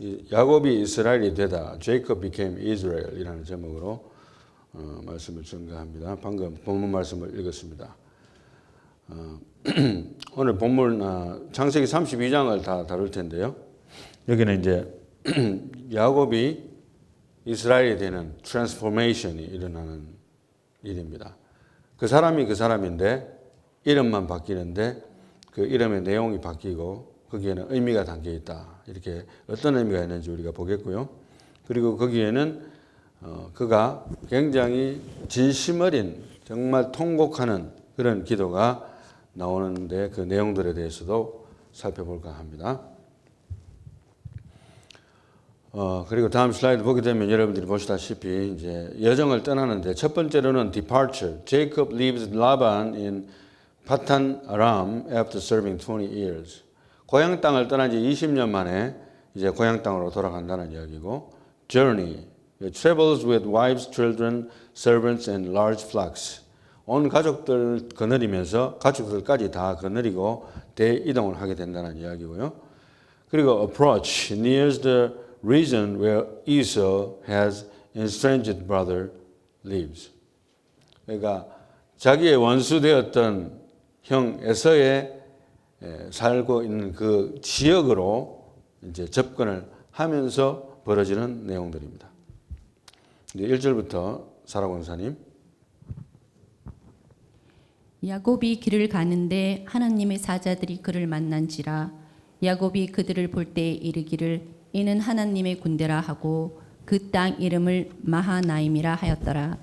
이 야곱이 이스라엘이 되다. Jacob became Israel이라는 제목으로 어, 말씀을 전가합니다. 방금 본문 말씀을 읽었습니다. 어, 오늘 본문 아, 창세기 32장을 다 다룰 텐데요. 여기는 이제 야곱이 이스라엘이 되는 트랜스포메이션이 일어나는 일입니다. 그 사람이 그 사람인데 이름만 바뀌는데 그 이름의 내용이 바뀌고 거기에는 의미가 담겨 있다. 이렇게 어떤 의미가 있는지 우리가 보겠고요. 그리고 거기에는 어, 그가 굉장히 진심 어린 정말 통곡하는 그런 기도가 나오는데 그 내용들에 대해서도 살펴볼까 합니다. 어, 그리고 다음 슬라이드 보게 되면 여러분들이 보시다시피 이제 여정을 떠나는데 첫 번째로는 departure. Jacob leaves Laban in Patan Aram after serving 20 years. 고향 땅을 떠난 지 20년 만에 이제 고향 땅으로 돌아간다는 이야기고 journey. travels with wives, children, servants and large flocks. 온 가족들 거느리면서 가족들까지 다 거느리고 대이동을 하게 된다는 이야기고요. 그리고 approach nears the region where Esau has estranged brother lives. 그러니까 자기의 원수 되었던 형 에서의 에, 살고 있는 그 지역으로 이제 접근을 하면서 벌어지는 내용들입니다. 이제 1절부터 사라 권사님. 야곱이 길을 가는데 하나님의 사자들이 그를 만난지라 야곱이 그들을 볼 때에 이르기를 이는 하나님의 군대라 하고 그 땅 이름을 마하나임이라 하였더라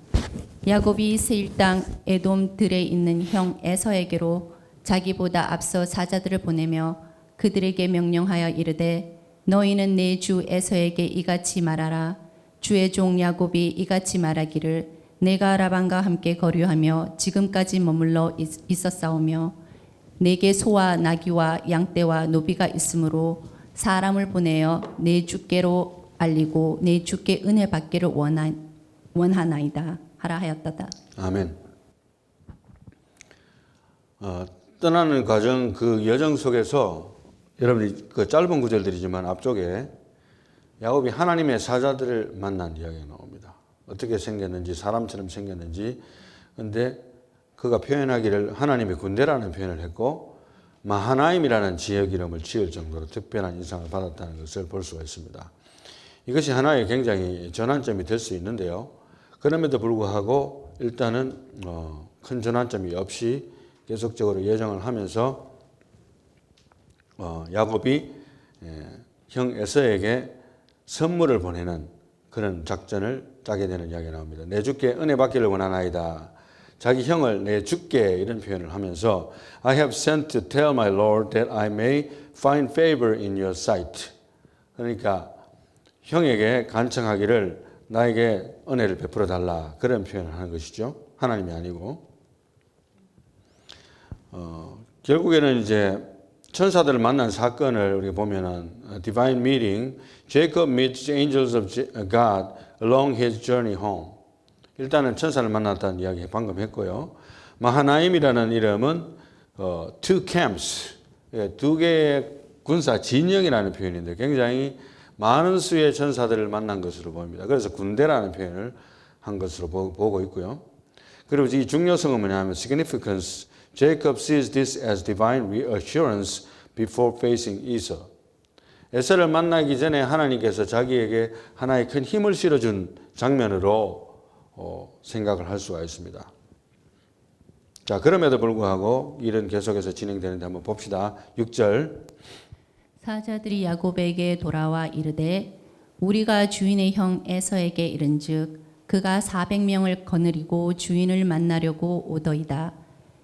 야곱이 세일 땅 에돔 들에 있는 형 에서에게로 자기보다 앞서 사자들을 보내며 그들에게 명령하여 이르되 너희는 내 주 에서에게 이같이 말하라 주의 종 야곱이 이같이 말하기를 내가 라반과 함께 거류하며 지금까지 머물러 있- 있었사오며 내게 소와 나귀와 양떼와 노비가 있으므로 사람을 보내어 내 주께로 알리고 내 주께 은혜 받기를 원하, 원하나이다 하라 하였다다. 아멘. 어, 떠나는 과정 그 여정 속에서 여러분이 그 짧은 구절들이지만 앞쪽에 야곱이 하나님의 사자들을 만난 이야기가 나옵니다. 어떻게 생겼는지 사람처럼 생겼는지 근데 그가 표현하기를 하나님의 군대라는 표현을 했고 마하나임이라는 지역 이름을 지을 정도로 특별한 인상을 받았다는 것을 볼 수가 있습니다. 이것이 하나의 굉장히 전환점이 될 수 있는데요. 그럼에도 불구하고 일단은 어, 큰 전환점이 없이 계속적으로 예정을 하면서 어, 야곱이 예, 형 에서에게 선물을 보내는 그런 작전을 짜게 되는 이야기가 나옵니다. 내 주께 은혜 받기를 원하나이다. 자기 형을 내 주께 이런 표현을 하면서 I have sent to tell my Lord that I may find favor in your sight. 그러니까 형에게 간청하기를 나에게 은혜를 베풀어 달라 그런 표현을 하는 것이죠. 하나님이 아니고 어, 결국에는 이제 천사들을 만난 사건을 우리가 보면은 어, divine meeting, Jacob meets angels of Je- God along his journey home. 일단은 천사를 만났다는 이야기 방금 했고요. 마하나임이라는 이름은 어, two camps, 예, 두 개의 군사 진영이라는 표현인데 굉장히 많은 수의 천사들을 만난 것으로 보입니다. 그래서 군대라는 표현을 한 것으로 보- 보고 있고요. 그리고 이 중요성은 뭐냐면 significance. Jacob sees this as divine reassurance before facing Esau. 에서를 만나기 전에 하나님께서 자기에게 하나의 큰 힘을 실어준 장면으로 어, 생각을 할 수가 있습니다. 자, 그럼에도 불구하고 일은 계속해서 진행되는데 한번 봅시다. 6절. 사자들이 야곱에게 돌아와 이르되 우리가 주인의 형 에서에게 이른즉 그가 400명을 거느리고 주인을 만나려고 오더이다.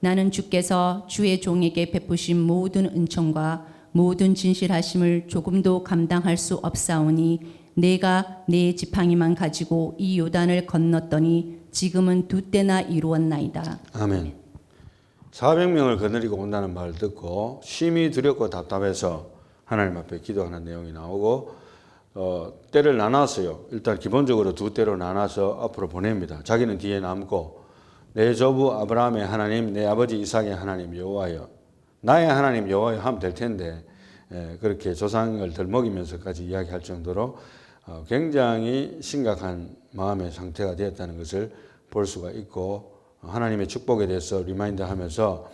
나는 주께서 주의 종에게 베푸신 모든 은총과 모든 진실하심을 조금도 감당할 수 없사오니 내가 내 지팡이만 가지고 이 요단을 건넜더니 지금은 두 때나 이루었나이다. 아멘. 400명을 거느리고 온다는 말을 듣고 심히 두렵고 답답해서 하나님 앞에 기도하는 내용이 나오고 어, 때를 나눴어요. 일단 기본적으로 두 때로 나눠서 앞으로 보냅니다. 자기는 뒤에 남고 내 조부 아브라함의 하나님, 내 아버지 이삭의 하나님 여호와여, 나의 하나님 여호와여 하면 될 텐데 예, 그렇게 조상을 덜먹이면서까지 이야기할 정도로 어, 굉장히 심각한 마음의 상태가 되었다는 것을 볼 수가 있고 하나님의 축복에 대해서 리마인드 하면서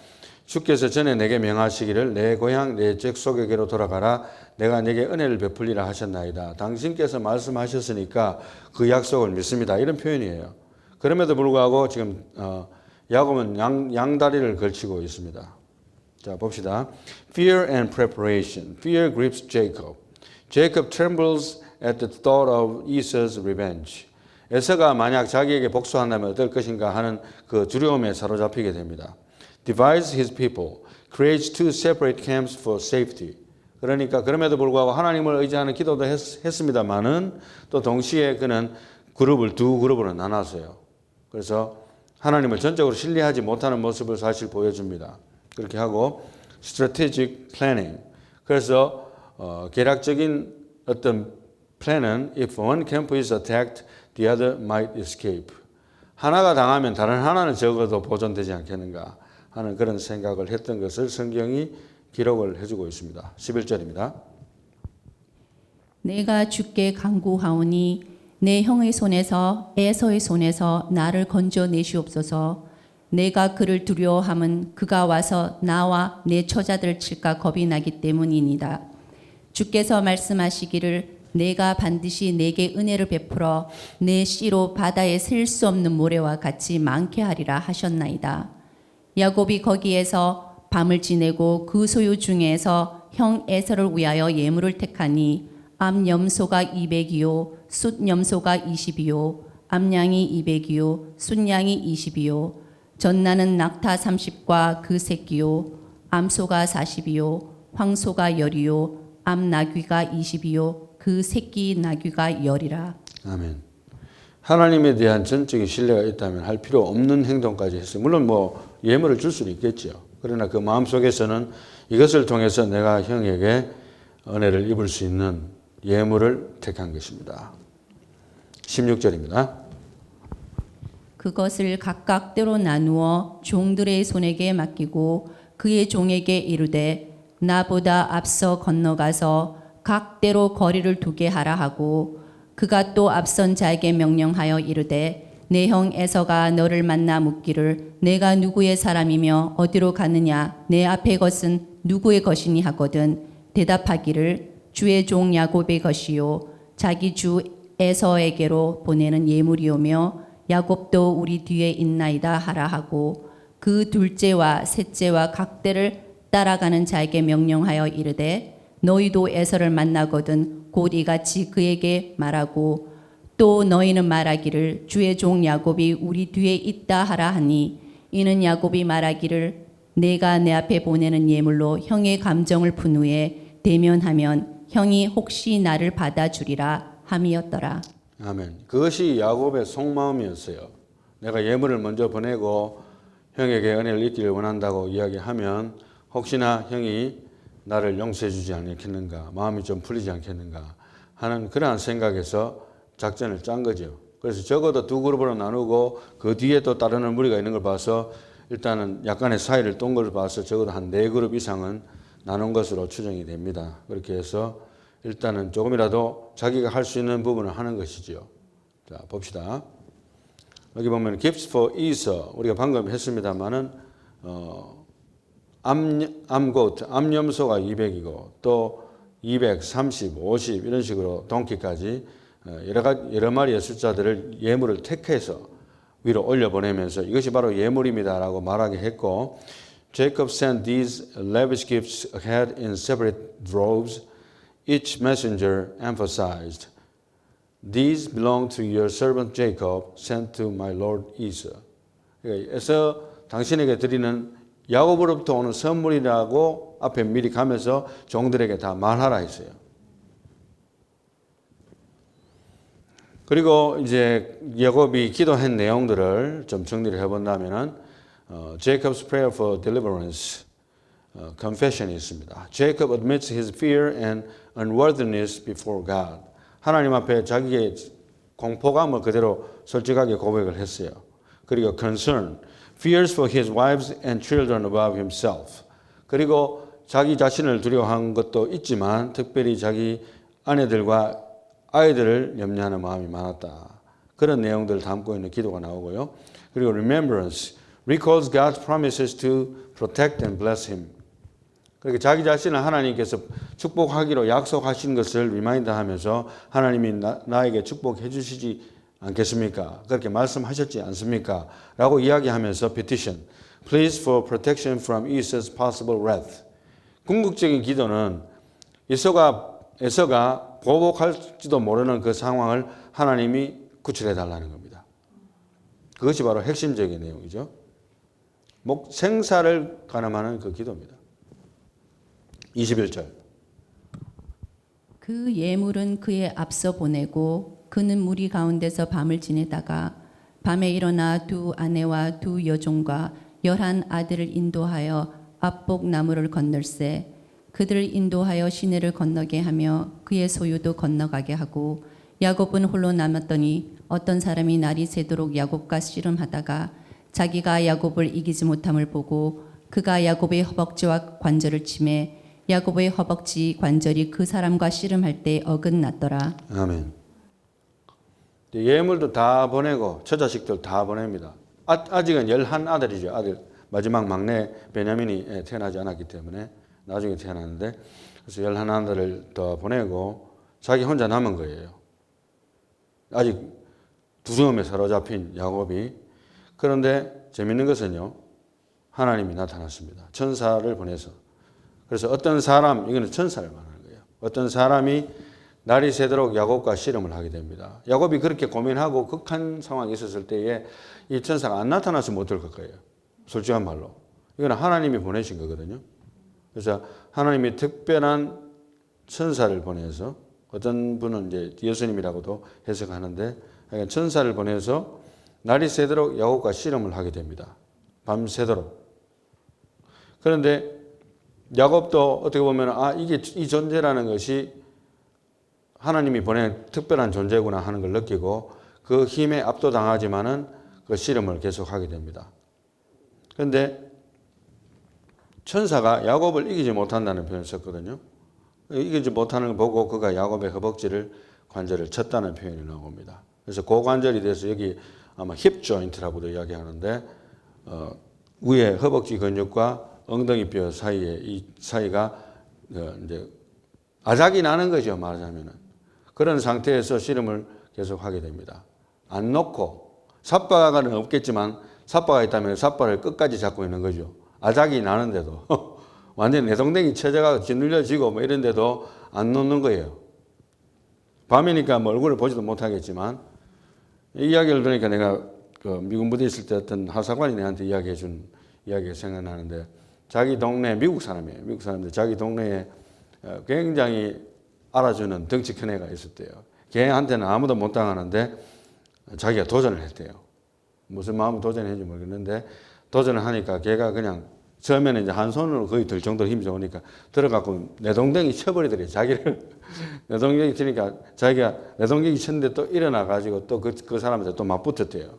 주께서 전에 내게 명하시기를 내 고향 내 잭속에게로 돌아가라 내가 내게 은혜를 베풀리라 하셨나이다. 당신께서 말씀하셨으니까 그 약속을 믿습니다. 이런 표현이에요. 그럼에도 불구하고 지금 어, 야곱은 양, 양다리를 걸치고 있습니다. 자 봅시다. Fear and preparation. Fear grips Jacob. Jacob trembles at the thought of Esau's revenge. 에서가 만약 자기에게 복수한다면 어떨 것인가 하는 그 두려움에 사로잡히게 됩니다. Divides his people, creates two separate camps for safety. 그러니까 그럼에도 불구하고 하나님을 의지하는 기도도 했, 했습니다만은 또 동시에 그는 그룹을 두 그룹으로 나눴어요. 그래서 하나님을 전적으로 신뢰하지 못하는 모습을 사실 보여줍니다. 그렇게 하고 strategic planning. 그래서 어, 계략적인 어떤 플랜은 if one camp is attacked, the other might escape. 하나가 당하면 다른 하나는 적어도 보존되지 않겠는가 하는 그런 생각을 했던 것을 성경이 기록을 해주고 있습니다. 11절입니다. 내가 주께 간구하오니 내 형의 손에서 에서의 손에서 나를 건져 내시옵소서. 내가 그를 두려워함은 그가 와서 나와 내 처자들을 칠까 겁이 나기 때문이니다. 주께서 말씀하시기를 내가 반드시 내게 은혜를 베풀어 내 씨로 바다에 셀 수 없는 모래와 같이 많게 하리라 하셨나이다. 야곱이 거기에서 밤을 지내고 그 소유 중에서 형 에서를 위하여 예물을 택하니 암 염소가 200이요 숫 염소가 20이요 암양이 200이요 숫양이 20이요 전나는 낙타 30과 그 새끼요 암소가 40이요 황소가 열이요 암나귀가 20이요 그 새끼 나귀가 열이라 아멘. 하나님에 대한 전적인 신뢰가 있다면 할 필요 없는 행동까지 했어요. 물론 뭐 예물을 줄 수는 있겠죠. 그러나 그 마음 속에서는 이것을 통해서 내가 형에게 은혜를 입을 수 있는 예물을 택한 것입니다. 16절입니다. 그것을 각각 때로 나누어 종들의 손에게 맡기고 그의 종에게 이르되 나보다 앞서 건너가서 각 때로 거리를 두게 하라 하고 그가 또 앞선 자에게 명령하여 이르되 내 형 에서가 너를 만나 묻기를 내가 누구의 사람이며 어디로 가느냐 내 앞의 것은 누구의 것이니 하거든 대답하기를 주의 종 야곱의 것이요. 자기 주 에서에게로 보내는 예물이오며 야곱도 우리 뒤에 있나이다 하라 하고 그 둘째와 셋째와 각 대를 따라가는 자에게 명령하여 이르되 너희도 에서를 만나거든 곧 이같이 그에게 말하고 또 너희는 말하기를 주의 종 야곱이 우리 뒤에 있다 하라 하니 이는 야곱이 말하기를 내가 내 앞에 보내는 예물로 형의 감정을 푼 후에 대면하면 형이 혹시 나를 받아주리라 함이었더라. 아멘. 그것이 야곱의 속마음이었어요. 내가 예물을 먼저 보내고 형에게 은혜를 입기를 원한다고 이야기하면 혹시나 형이 나를 용서해 주지 않겠는가, 마음이 좀 풀리지 않겠는가 하는 그러한 생각에서 작전을 짠 거죠. 그래서 적어도 두 그룹으로 나누고 그 뒤에 또 따르는 무리가 있는 걸 봐서 일단은 약간의 사이를 똠걸 봐서 적어도 한 네 그룹 이상은 나눈 것으로 추정이 됩니다. 그렇게 해서 일단은 조금이라도 자기가 할 수 있는 부분을 하는 것이죠. 자, 봅시다. 여기 보면 gifts for Esau 우리가 방금 했습니다만은 어, 암 암고트 암염소가 200이고 또 200, 30, 50 이런 식으로 동키까지 어, 여러 가지 여러 마리의 숫자들을 예물을 택해서 위로 올려 보내면서 이것이 바로 예물입니다라고 말하게 했고 Jacob sent these lavish gifts ahead in separate droves. Each messenger emphasized, These belong to your servant Jacob, sent to my lord Esau. 그래서 당신에게 드리는 야곱으로부터 오는 선물이라고 앞에 미리 가면서 종들에게 다 말하라 했어요. 그리고 이제 야곱이 기도한 내용들을 좀 정리를 해본다면은 어, Jacob's prayer for deliverance, 어, confession이 있습니다. Jacob admits his fear and unworthiness before God. 하나님 앞에 자기의 공포감을 그대로 솔직하게 고백을 했어요. 그리고 concern, fears for his wives and children above himself. 그리고 자기 자신을 두려워한 것도 있지만 특별히 자기 아내들과 아이들을 염려하는 마음이 많았다. 그런 내용들을 담고 있는 기도가 나오고요. 그리고 remembrance, recalls God's promises to protect and bless him. 그렇게 자기 자신을 하나님께서 축복하기로 약속하신 것을 리마인드 하면서 하나님이 나, 나에게 축복해 주시지 않겠습니까? 그렇게 말씀하셨지 않습니까? 라고 이야기하면서 petition, please for protection from Esau's possible wrath. 궁극적인 기도는 에서가 에서가 보복할지도 모르는 그 상황을 하나님이 구출해 달라는 겁니다. 그것이 바로 핵심적인 내용이죠. 목 생사를 가늠하는 그 기도입니다. 21절. 그 예물은 그의 앞서 보내고 그는 무리 가운데서 밤을 지내다가 밤에 일어나 두 아내와 두 여종과 열한 아들을 인도하여 압복 나무를 건널세 그들을 인도하여 시내를 건너게 하며 그의 소유도 건너가게 하고 야곱은 홀로 남았더니 어떤 사람이 날이 새도록 야곱과 씨름하다가 자기가 야곱을 이기지 못함을 보고 그가 야곱의 허벅지와 관절을 치매 야곱의 허벅지 관절이 그 사람과 씨름할 때 어긋났더라. 아멘. 예물도 다 보내고 처자식들 다 보냅니다. 아, 아직은 열한 아들이죠. 아들 마지막 막내 베냐민이 예, 태어나지 않았기 때문에 나중에 태어났는데 그래서 열한 아들을 더 보내고 자기 혼자 남은 거예요. 아직 두려움에 사로잡힌 야곱이 그런데 재밌는 것은요 하나님이 나타났습니다. 천사를 보내서 그래서 어떤 사람 이거는 천사를 말하는 거예요. 어떤 사람이 날이 새도록 야곱과 씨름을 하게 됩니다. 야곱이 그렇게 고민하고 극한 상황에 있었을 때에 이 천사가 안 나타나서 못할 거예요. 솔직한 말로. 이거는 하나님이 보내신 거거든요. 그래서 하나님이 특별한 천사를 보내서 어떤 분은 이제 예수님이라고도 해석하는데 천사를 보내서 날이 새도록 야곱과 씨름을 하게 됩니다. 밤새도록. 그런데 야곱도 어떻게 보면 아 이게 이 존재라는 것이 하나님이 보낸 특별한 존재구나 하는 걸 느끼고 그 힘에 압도당하지만은 그 씨름을 계속하게 됩니다. 그런데 천사가 야곱을 이기지 못한다는 표현을 썼거든요. 이기지 못하는 걸 보고 그가 야곱의 허벅지를 관절을 쳤다는 표현이 나옵니다. 그래서 고관절이 돼서 여기 아마 힙 조인트라고도 이야기하는데 어, 위에 허벅지 근육과 엉덩이 뼈 사이에 이 사이가 어, 이제 아작이 나는 거죠 말하자면은 그런 상태에서 씨름을 계속하게 됩니다. 안 놓고 삿바가는 없겠지만 삿바가 있다면 삿바를 끝까지 잡고 있는 거죠. 아작이 나는데도 완전 내동댕이 체제가 짓눌려지고 뭐 이런데도 안 놓는 거예요. 밤이니까 뭐 얼굴을 보지도 못하겠지만 이 이야기를 들으니까 내가 그 미군 부대 있을 때 어떤 하사관이 내한테 이야기해 준 이야기가 생각나는데 자기 동네 미국 사람이에요. 미국 사람인데 자기 동네에 어, 굉장히 알아주는 덩치 큰 애가 있었대요. 걔한테는 아무도 못 당하는데 자기가 도전을 했대요. 무슨 마음으로 도전했는지 모르겠는데 도전을 하니까 걔가 그냥 처음에는 이제 한 손으로 거의 들 정도로 힘이 좋으니까 들어가고 내동댕이 쳐버리더래요. 자기를 내동댕이 치니까 자기가 내동댕이 쳤는데 또 일어나 가지고 또 그 그 사람한테 또 맞붙었대요.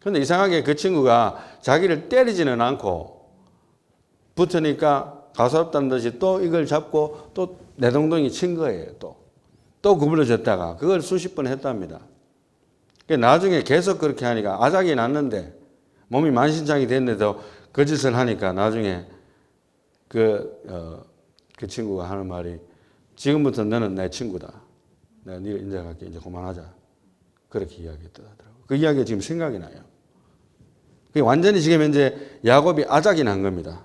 근데 이상하게 그 친구가 자기를 때리지는 않고 붙으니까 가소롭다는 듯이 또 이걸 잡고 또 내동댕이 친 거예요. 또. 또 구부러졌다가 그걸 수십 번 했답니다. 나중에 계속 그렇게 하니까 아작이 났는데 몸이 만신창이 됐는데도 그 짓을 하니까 나중에 그, 어, 그 친구가 하는 말이 지금부터 너는 내 친구다. 내가 네를 인정할게. 이제 그만하자. 그렇게 이야기했더라고요. 그 이야기가 지금 생각이 나요. 그게 완전히 지금 현재 야곱이 아작이 난 겁니다.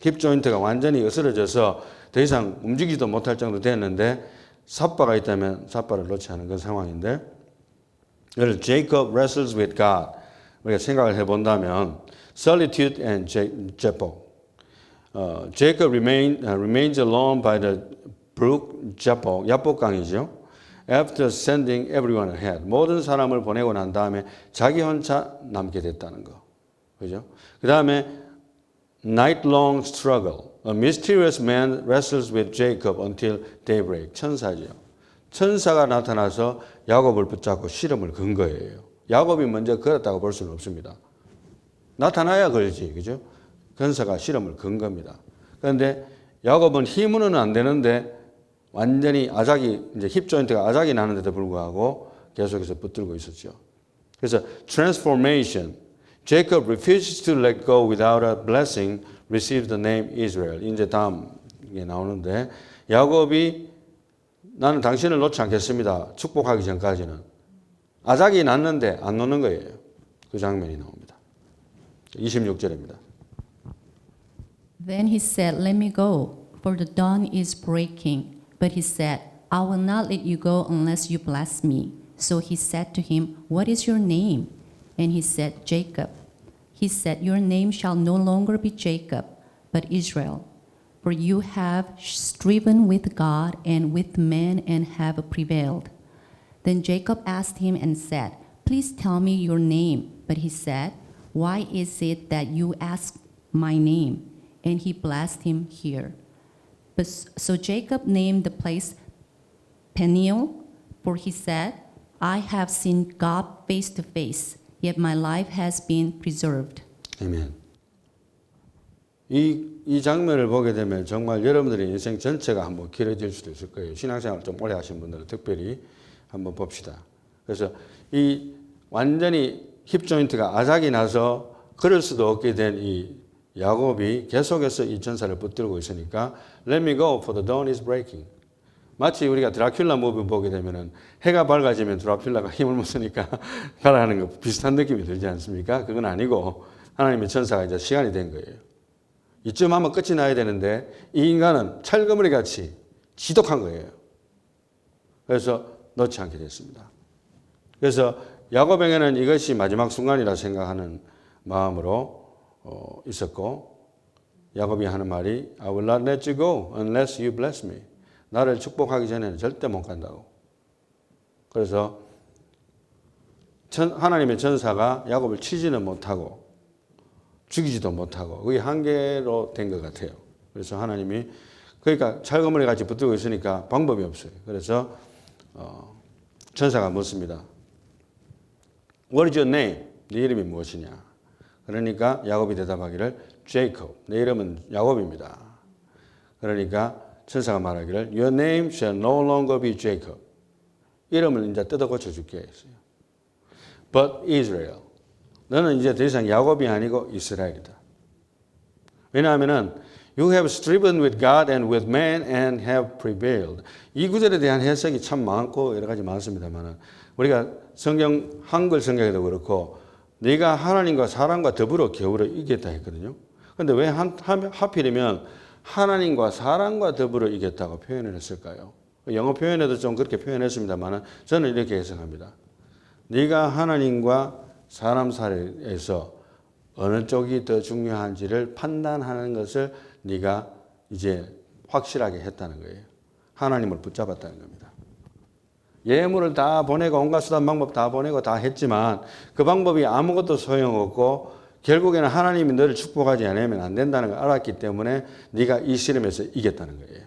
힙 조인트가 완전히 으스러져서 더 이상 움직이지도 못할 정도 됐는데 삿바가 있다면 삿바를 놓지 않은 그런 상황인데 그래서 Jacob wrestles with God 우리가 생각을 해본다면 solitude and Jacob 어, Jacob remain, uh, remains alone by the brook Jabbok, 야복강이죠. after sending everyone ahead. 모든 사람을 보내고 난 다음에 자기 혼자 남게 됐다는 거. 그죠? 그 다음에 night long struggle. A mysterious man wrestles with Jacob until daybreak. 천사죠. 천사가 나타나서 야곱을 붙잡고 실험을 건 거예요. 야곱이 먼저 걸었다고 볼 수는 없습니다. 나타나야 걸지, 그죠? 근사가 실험을 건 겁니다. 그런데 야곱은 힘으로는 안 되는데 완전히 아작이 이제 힙 조인트가 아작이 나는데도 불구하고 계속해서 붙들고 있었죠. 그래서 transformation. Jacob refuses to let go without a blessing, received the name Israel. 이제 다음에 나오는데 야곱이 나는 당신을 놓지 않겠습니다. 축복하기 전까지는 아작이 났는데 안 놓는 거예요. 그 장면이 나옵니다. 26절입니다. Then he said, Let me go, for the dawn is breaking. But he said, I will not let you go unless you bless me. So he said to him, What is your name? And he said, Jacob. He said, Your name shall no longer be Jacob, but Israel. For you have striven with God and with men and have prevailed. Then Jacob asked him and said, Please tell me your name. But he said, Why is it that you ask my name? And he blessed him here. But, so Jacob named the place Peniel, for he said, I have seen God face to face, yet my life has been preserved. 아멘. 이, 이 장면을 보게 되면 정말 여러분들의 인생 전체가 한번 길어질 수도 있을 거예요. 신앙생활 좀 오래 하신 분들은 특별히 한번 봅시다. 그래서 이 완전히 힙 조인트가 아작이 나서 걸을 수도 없게 된 이 야곱이 계속해서 이 전사를 붙들고 있으니까 Let me go for the dawn is breaking. 마치 우리가 드라큘라 무비 보게 되면은 해가 밝아지면 드라큘라가 힘을 못 쓰니까 가라하는 거 비슷한 느낌이 들지 않습니까? 그건 아니고 하나님의 천사가 이제 시간이 된 거예요. 이쯤 하면 끝이 나야 되는데 이 인간은 철거머리 같이 지독한 거예요. 그래서 놓지 않게 됐습니다. 그래서 야곱에게는 이것이 마지막 순간이라 생각하는 마음으로 어, 있었고 야곱이 하는 말이 I will not let you go unless you bless me. 나를 축복하기 전에는 절대 못 간다고. 그래서 천, 하나님의 전사가 야곱을 치지는 못하고 죽이지도 못하고 그게 한계로 된 것 같아요. 그래서 하나님이 그러니까 철거머리 같이 붙들고 있으니까 방법이 없어요. 그래서 어, 천사가 묻습니다. What is your name? 네 이름이 무엇이냐? 그러니까 야곱이 대답하기를 Jacob. 내 이름은 야곱입니다. 그러니까 천사가 말하기를 Your name shall no longer be Jacob. 이름을 이제 뜯어 고쳐 줄게 했어요. But Israel. 너는 이제 더 이상 야곱이 아니고 이스라엘이다. 왜냐하면은 You have striven with God and with man and have prevailed. 이 구절에 대한 해석이 참 많고 여러 가지 많습니다만은 우리가 성경 한글 성경에도 그렇고 네가 하나님과 사람과 더불어 겨울을 이겼다 했거든요. 근데 왜 한, 하- 하필이면 하나님과 사람과 더불어 이겼다고 표현을 했을까요? 영어 표현에도 좀 그렇게 표현했습니다만은 저는 이렇게 해석합니다. 네가 하나님과 사람 사이에서 어느 쪽이 더 중요한지를 판단하는 것을 네가 이제 확실하게 했다는 거예요. 하나님을 붙잡았다는 겁니다. 예물을 다 보내고 온갖 수단 방법 다 보내고 다 했지만 그 방법이 아무것도 소용없고 결국에는 하나님이 너를 축복하지 않으면 안 된다는 걸 알았기 때문에 네가 이 실험에서 이겼다는 거예요.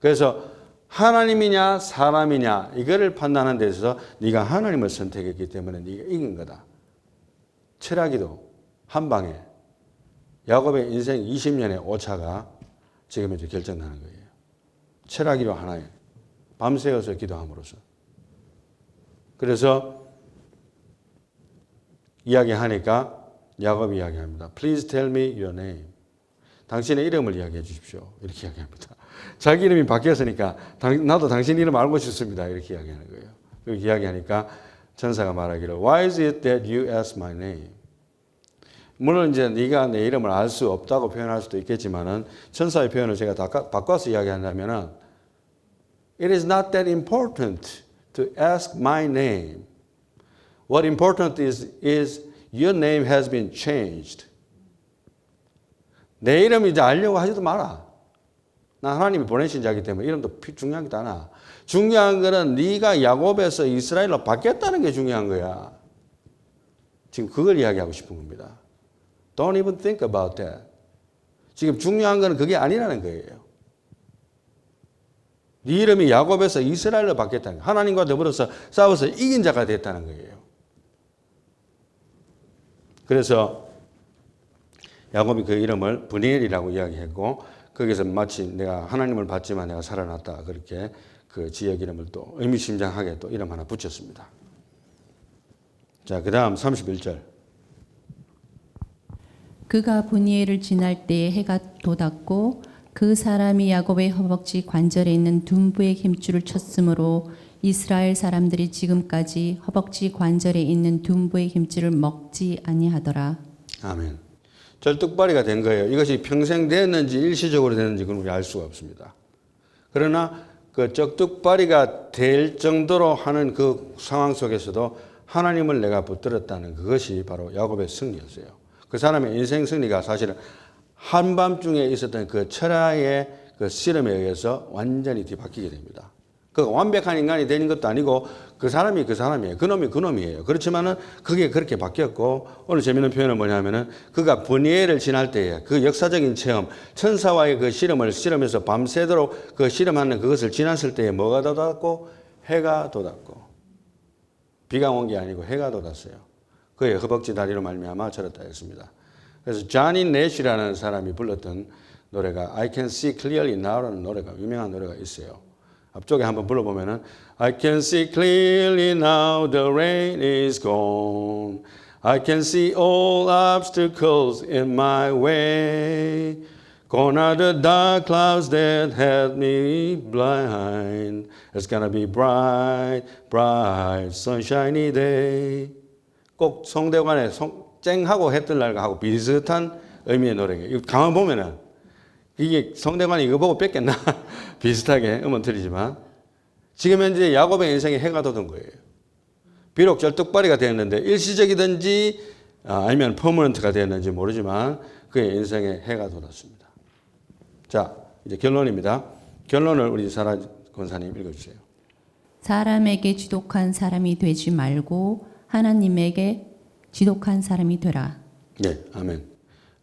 그래서 하나님이냐 사람이냐 이거를 판단하는 데 있어서 네가 하나님을 선택했기 때문에 네가 이긴 거다. 철학이도 한 방에 야곱의 인생 20년의 오차가 지금 이제 결정나는 거예요. 철학이로 하나에 밤새워서 기도함으로써. 그래서 이야기하니까 야곱이 이야기합니다. Please tell me your name. 당신의 이름을 이야기해 주십시오. 이렇게 이야기합니다. 자기 이름이 바뀌었으니까 당- 나도 당신 이름 알고 싶습니다. 이렇게 이야기하는 거예요. 그렇게 이야기하니까 천사가 말하기를 Why is it that you ask my name? 물론 이제 네가 내 이름을 알 수 없다고 표현할 수도 있겠지만은 천사의 표현을 제가 다 까- 바꿔서 이야기한다면은 It is not that important to ask my name. What important is is your name has been changed. 내 이름 이제 알려고 하지도 마라. 나 하나님이 보내신 자기 때문에 이름도 피- 중요하게 않아. 중요한 거는 네가 야곱에서 이스라엘로 바뀌었다는 게 중요한 거야. 지금 그걸 이야기하고 싶은 겁니다. Don't even think about that. 지금 중요한 거는 그게 아니라는 거예요. 네 이름이 야곱에서 이스라엘로 바뀌었다는 거예요. 하나님과 더불어서 싸워서 이긴 자가 됐다는 거예요. 그래서 야곱이 그 이름을 브니엘이라고 이야기했고 거기서 마치 내가 하나님을 받지만 내가 살아났다 그렇게 그 지역 이름을 또 의미심장하게 또 이름 하나 붙였습니다. 자, 그다음 31절. 그가 분이엘을 지날 때에 해가 돋았고 그 사람이 야곱의 허벅지 관절에 있는 둔부의 힘줄을 쳤으므로 이스라엘 사람들이 지금까지 허벅지 관절에 있는 둔부의 힘줄을 먹지 아니하더라. 아멘. 절뚝발이가 된 거예요. 이것이 평생 됐는지 일시적으로 됐는지 그건 우리 알 수가 없습니다. 그러나 그 적뚝발이가 될 정도로 하는 그 상황 속에서도 하나님을 내가 붙들었다는 그것이 바로 야곱의 승리였어요. 그 사람의 인생 승리가 사실은 한밤중에 있었던 그 철야의 그 씨름에 의해서 완전히 뒤바뀌게 됩니다. 그 완벽한 인간이 되는 것도 아니고 그 사람이 그 사람이에요. 그 놈이 그 놈이에요. 그렇지만은 그게 그렇게 바뀌었고 오늘 재밌는 표현은 뭐냐면은 그가 분이엘을 지날 때에 그 역사적인 체험, 천사와의 그 씨름을 씨름해서 밤새도록 그 씨름하는 그것을 지났을 때에 뭐가 돋았고 해가 돋았고 비가 온 게 아니고 해가 돋았어요. 그의 허벅지 다리로 말미암아 절었다 했습니다. 그래서 자니 넷이라는 사람이 불렀던 노래가 I Can See Clearly Now라는 노래가 유명한 노래가 있어요. 앞쪽에 한번 불러보면은 I can see clearly now the rain is gone. I can see all obstacles in my way. Gone are the dark clouds that had me blind. It's gonna be bright, bright, sunshiny day. 꼭 성대관에 성, 쨍하고 해 뜰 날과 하고 비슷한 의미의 노래예요. 가만 보면은 이게 성대관이 이거 보고 뺏겠나? 비슷하게 음은 틀리지만 지금 현재 야곱의 인생에 해가 돋은 거예요. 비록 절뚝발이가 되었는데 일시적이든지 아, 아니면 퍼머넌트가 되었는지 모르지만 그의 인생에 해가 돋았습니다. 자, 이제 결론입니다. 결론을 우리 사라 권사님 읽어주세요. 사람에게 지독한 사람이 되지 말고 하나님에게 지독한 사람이 되라. 네, 아멘.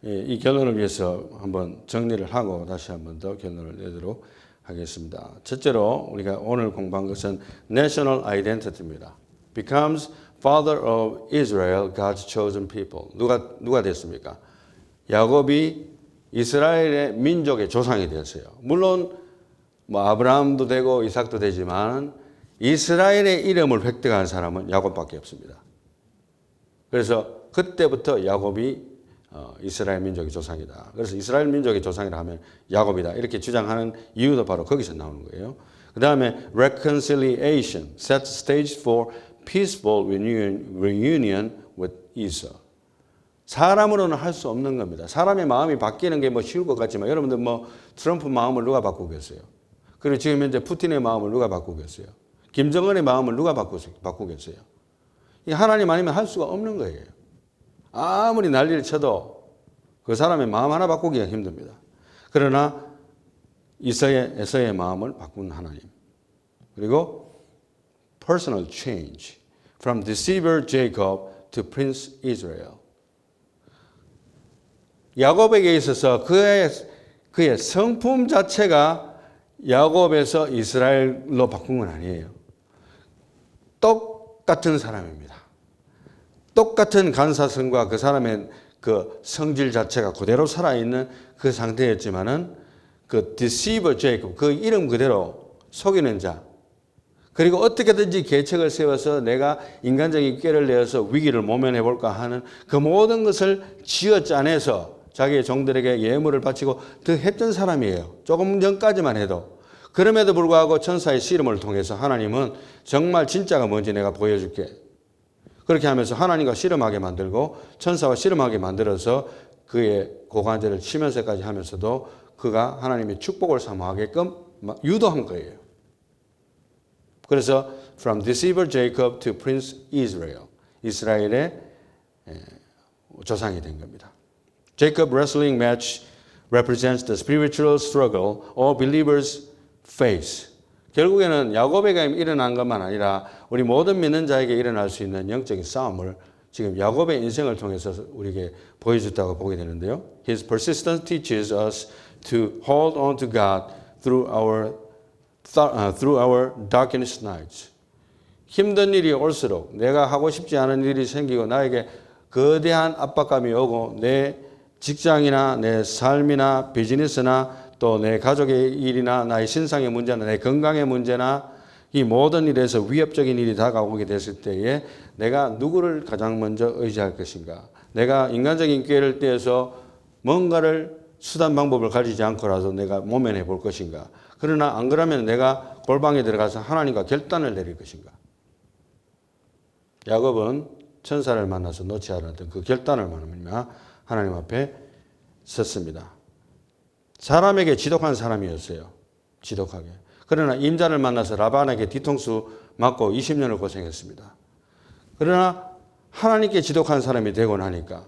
예, 이 결론을 위해서 한번 정리를 하고 다시 한번 더 결론을 내도록 하겠습니다. 첫째로 우리가 오늘 공부한 것은 national identity입니다. becomes father of Israel, God's chosen people. 누가 누가 됐습니까? 야곱이 이스라엘의 민족의 조상이 되었어요. 물론 뭐 아브라함도 되고 이삭도 되지만 이스라엘의 이름을 획득한 사람은 야곱밖에 없습니다. 그래서 그때부터 야곱이 어, 이스라엘 민족의 조상이다. 그래서 이스라엘 민족의 조상이라 하면 야곱이다. 이렇게 주장하는 이유도 바로 거기서 나오는 거예요. 그 다음에 reconciliation sets stage for peaceful reunion, with Esau. 사람으로는 할 수 없는 겁니다. 사람의 마음이 바뀌는 게 뭐 쉬울 것 같지만 여러분들 뭐 트럼프 마음을 누가 바꾸겠어요? 그리고 지금 현재 푸틴의 마음을 누가 바꾸겠어요? 김정은의 마음을 누가 바꾸, 바꾸겠어요? 이 하나님 아니면 할 수가 없는 거예요. 아무리 난리를 쳐도 그 사람의 마음 하나 바꾸기가 힘듭니다. 그러나 이서의 에서의 마음을 바꾼 하나님. 그리고 personal change from deceiver Jacob to prince Israel. 야곱에게 있어서 그의 그의 성품 자체가 야곱에서 이스라엘로 바꾼 건 아니에요. 똑 같은 사람입니다. 똑같은 간사성과 그 사람의 그 성질 자체가 그대로 살아있는 그 상태였지만은 그 deceiver Jacob 그 이름 그대로 속이는 자 그리고 어떻게든지 계책을 세워서 내가 인간적인 꾀를 내어서 위기를 모면해 볼까 하는 그 모든 것을 지어 짜내서 자기의 종들에게 예물을 바치고 더 했던 사람이에요. 조금 전까지만 해도. 그럼에도 불구하고 천사의 씨름을 통해서 하나님은 정말 진짜가 뭔지 내가 보여줄게. 그렇게 하면서 하나님과 씨름하게 만들고 천사와 씨름하게 만들어서 그의 고관절을 치면서까지 하면서도 그가 하나님의 축복을 사모하게끔 유도한 거예요. 그래서 from deceiver Jacob to prince Israel 이스라엘의 조상이 된 겁니다. Jacob wrestling match represents the spiritual struggle all believers face. 결국에는 야곱에게 일어난 것만 아니라 우리 모든 믿는 자에게 일어날 수 있는 영적인 싸움을 지금 야곱의 인생을 통해서 우리에게 보여줬다고 보게 되는데요. His persistence teaches us to hold on to God through our uh, through our darkest nights. 힘든 일이 올수록 내가 하고 싶지 않은 일이 생기고 나에게 거대한 압박감이 오고 내 직장이나 내 삶이나 비즈니스나 또 내 가족의 일이나 나의 신상의 문제나 내 건강의 문제나 이 모든 일에서 위협적인 일이 다가오게 됐을 때에 내가 누구를 가장 먼저 의지할 것인가? 내가 인간적인 기회를 떼어서 뭔가를 수단 방법을 가지지 않고라도 내가 모면해 볼 것인가? 그러나 안 그러면 내가 골방에 들어가서 하나님과 결단을 내릴 것인가? 야곱은 천사를 만나서 놓지 않았던 그 결단을 말하며 하나님 앞에 섰습니다. 사람에게 지독한 사람이었어요. 지독하게. 그러나 임자를 만나서 라반에게 뒤통수 맞고 20년을 고생했습니다. 그러나 하나님께 지독한 사람이 되고 나니까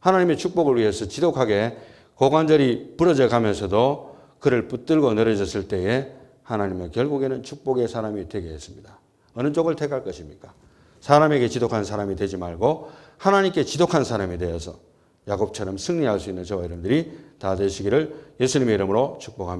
하나님의 축복을 위해서 지독하게 고관절이 부러져 가면서도 그를 붙들고 늘어졌을 때에 하나님은 결국에는 축복의 사람이 되게 했습니다. 어느 쪽을 택할 것입니까? 사람에게 지독한 사람이 되지 말고 하나님께 지독한 사람이 되어서 야곱처럼 승리할 수 있는 저와 여러분들이 다 되시기를 예수님의 이름으로 축복합니다.